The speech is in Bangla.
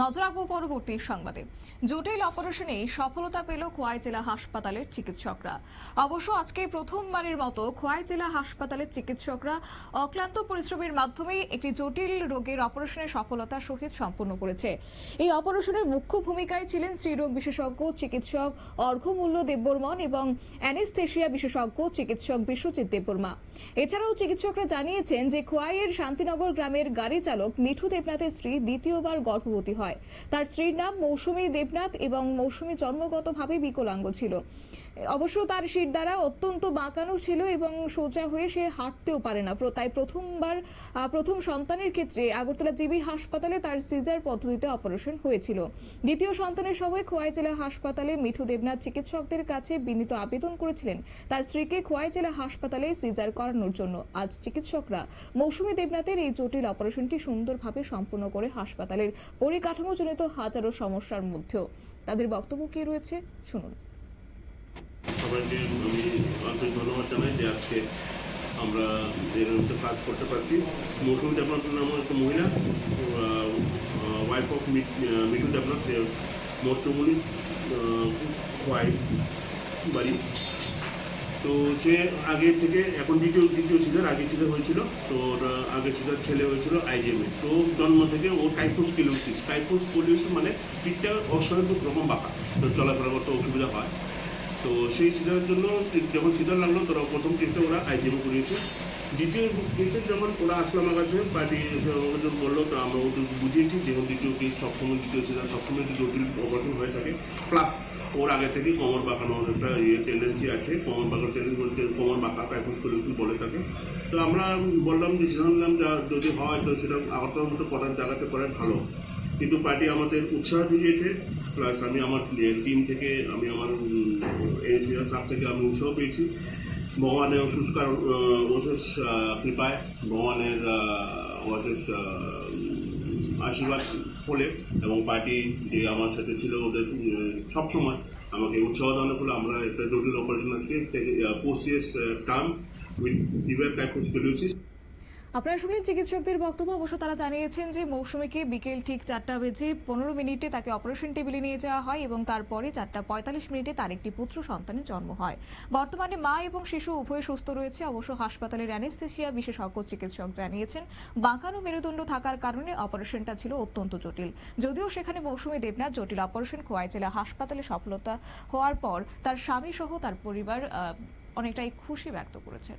নজর রাখব পরবর্তী সংবাদে। জটিল অপারেশনে সফলতা পেল খোয়াই জেলা হাসপাতালের চিকিৎসকরা। অবশ্য আজকে প্রথমবারের মতো খোয়াই জেলা হাসপাতালের চিকিৎসকরা অক্লান্ত পরিশ্রমের মাধ্যমে একটি জটিল রোগের অপারেশনের সফলতার সহিত সম্পন্ন করেছে। এই অপারেশনের মুখ্য ভূমিকায় ছিলেন স্ত্রীরোগ বিশেষজ্ঞ চিকিৎসক অর্ঘমূল্য দেববর্মন এবং অ্যানেস্থেশিয়া বিশেষজ্ঞ চিকিৎসক বিশ্বজিৎ দেববর্মা। এছাড়াও চিকিৎসকরা জানিয়েছেন যে খোয়াইয়ের শান্তিনগর গ্রামের গাড়ি চালক মিঠু দেবনাথের স্ত্রী দ্বিতীয়বার গর্ভবতী হয়। তার স্ত্রীর নাম মৌসুমী দেবনাথ এবং মৌসুমী জন্মগতভাবে বিকলাঙ্গ ছিল। অবশ্য তার শির দ্বারা অত্যন্ত বাঁকানো ছিল এবং সোজা হয়ে সে হাঁটতেও পারে না। তাই প্রথমবার প্রথম সন্তানের ক্ষেত্রে আগরতলা জিবি হাসপাতালে তার সিজার পদ্ধতিতে অপারেশন হয়েছিল। দ্বিতীয় সন্তানের সময় খোয়াই জেলা হাসপাতালে মিঠু দেবনাথ চিকিৎসকদের কাছে বিনীত আবেদন করেছিলেন তার স্ত্রীকে খোয়াই জেলা হাসপাতালে সিজার করানোর জন্য। আজ চিকিৎসকরা মৌসুমী দেবনাথের এই জটিল অপারেশনটি সুন্দরভাবে সম্পন্ন করে হাসপাতালের পরিকাঠামোজনিত হাজারো সমস্যার মধ্যেও তাদের বক্তব্য কি রয়েছে? শুনুন। সবাইকে আমি আন্তরিক ধন্যবাদ জানাই যে আজকে আমরা এর মধ্যে কাজ করতে পারছি। মৌসুমী দেবনাথ নামে একটা মহিলা ওয়াইফ অফ মিঠু দেবনাথ মোর্চমুলি ওয়াইফ বাড়ি। তো সে আগে থেকে, এখন দ্বিতীয় দ্বিতীয় সিজার আগে সিজার হয়েছিল, তো আগে সিজার ছেলে হয়েছিল আইজিএমে তো জন্ম থেকে ও টাইফোস্কিলোসিস টাইফোস্কিলোসিস মানে পিঠটা অস্বাভাবিক রকম বাঁকা। তো চলাফেরা করতে অসুবিধা হয়। তো সেই সিজারের জন্য যখন সিজার লাগল, তোরা প্রথম টেস্টে ওরা আইজিএমও করিয়েছে। দ্বিতীয় টেস্টে যখন ওরা আসলো আমার কাছে পার্টি আমাকে বলল, তো আমরা ওদের বুঝিয়েছি যেমন দ্বিতীয় টেস্ট সবসময় দ্বিতীয় সিজার সবসময় একটু জটিল অপারেশন হয়ে থাকে প্লাস ওর আগে থেকেই কোমর বাঁকানোর একটা ইয়ে টেন্ডেন্সি আছে কোমর বাঁকানোর টেন্ডেন্সি বলতে কোমর বাঁকা টাইফুড সলিউশন বলে থাকে। তো আমরা বললাম যে সিদ্ধান্ত নিলাম যদি হয়, তো সেটা আগরতলার মতো করার জায়গাতে করে ভালো। কিন্তু পার্টি আমাদের উৎসাহ দিয়েছে প্লাস আমি আমার টিম থেকে, আমি আমার এনসিআর কাছ থেকে আমি উৎসাহ পেয়েছি। ভগবানের অসুস্কার অশেষ কৃপায়, ভগবানের অশেষ আশীর্বাদ ফলে এবং পার্টি যে আমার সাথে ছিল ওদের সবসময় আমাকে উৎসাহ দান করলে। আমরা একটা জটিল অপারেশন আজকে পোস্ট ইয়ার্স টার্ম উইথ ডিভার টাইফোস্কিলোসিস আপনারা শুনলেন চিকিৎসকদের বক্তব্য। অবশ্য তারা জানিয়েছেন যে মৌসুমীকে বিকেল ঠিক চারটা বেজে পনেরো মিনিটে তাকে অপারেশন টেবিলে নিয়ে যাওয়া হয় এবং তারপরে চারটা পঁয়তাল্লিশ মিনিটে তার একটি পুত্র সন্তানের জন্ম হয়। বর্তমানে মা এবং শিশু উভয় সুস্থ রয়েছে। অবশ্য হাসপাতালের অ্যানেস্থেশিয়া বিশেষজ্ঞ চিকিৎসক জানিয়েছেন, বাঁকানো মেরুদণ্ড থাকার কারণে অপারেশনটা ছিল অত্যন্ত জটিল। যদিও সেখানে মৌসুমী দেবনাথ জটিল অপারেশন খোয়াই জেলা হাসপাতালে সফলতা হওয়ার পর তার স্বামী সহ তার পরিবার অনেকটাই খুশি ব্যক্ত করেছেন।